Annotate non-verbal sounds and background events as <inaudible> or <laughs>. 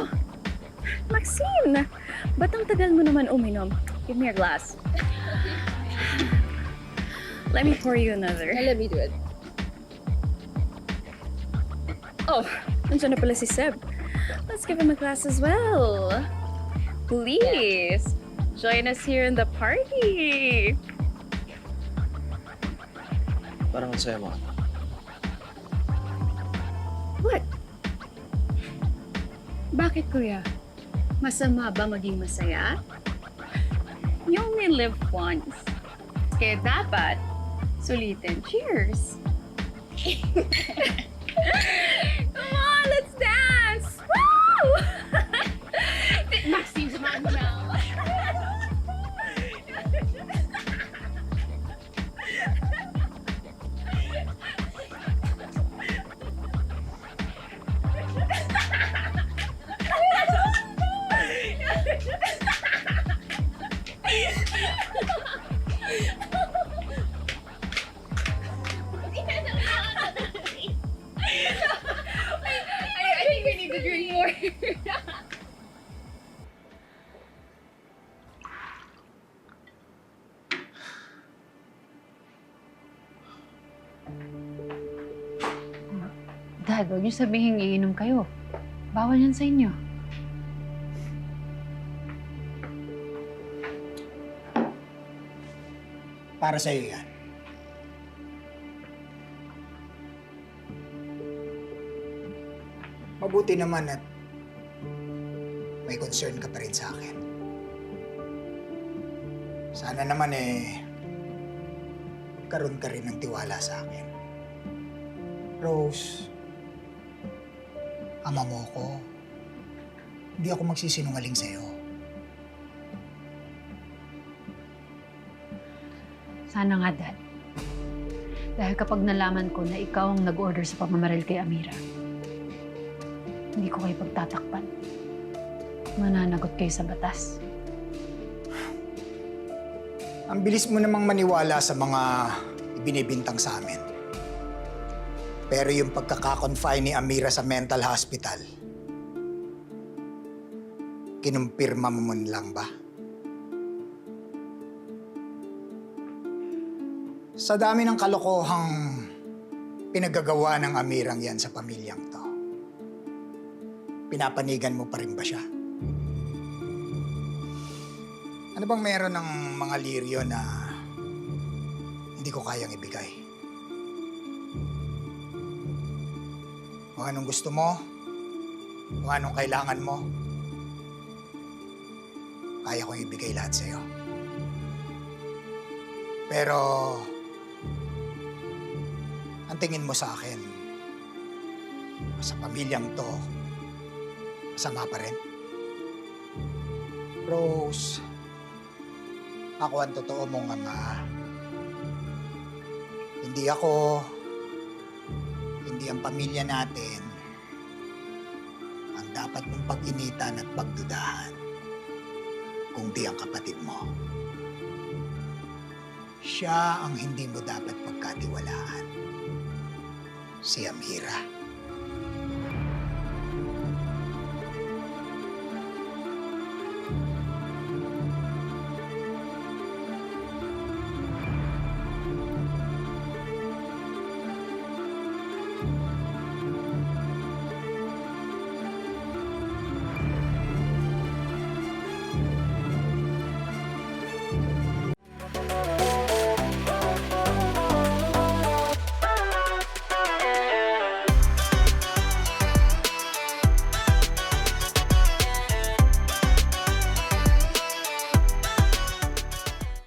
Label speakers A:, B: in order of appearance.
A: Oh, Maxine! Ba't ang tagal mo naman uminom? Give me a glass. Let me pour you another.
B: Let me do it.
A: Oh, nandiyan na pala si Seb. Let's give him a glass as well. Please, join us here in the party.
C: Parang ang saya mo.
A: What? Bakit, kuya? Masama ba maging masaya? You only live once. Kaya dapat, sulitin. Cheers! <laughs>
B: more.
D: Dad, huwag niyo sabihin iinom kayo. Bawal yan sa inyo.
E: Para sa'yo yan. Mabuti naman at may concern ka pa rin sa akin. Sana naman eh, karoon ka rin ng tiwala sa akin. Rose, ama mo ko. Hindi ako magsisinungaling sa'yo.
D: Sana nga, Dad. Dahil kapag nalaman ko na ikaw ang nag-order sa pamamaril kay Amira, hindi ko kayo pagtatakpan. Mananagot kayo sa batas.
E: Ang bilis mo namang maniwala sa mga ibinibintang sa amin. Pero yung pagkakakonfine ni Amira sa mental hospital, kinumpirma mo man lang ba? Sa dami ng kalokohang pinagagawa ng Amirang yan sa pamilyang to, pinapanigan mo pa rin ba siya? Ano bang meron ng mga liryo na hindi ko kayang ibigay? Kung anong gusto mo, kung anong kailangan mo, kaya kong ibigay lahat sa'yo. Pero, ang tingin mo sa akin, sa pamilyang to, masama pa rin. Rose, ako ang totoo mong ama. Hindi ako, hindi ang pamilya natin ang dapat mong pag-initan at pagdudahan kung di ang kapatid mo. Siya ang hindi mo dapat pagkatiwalaan. Si Amira.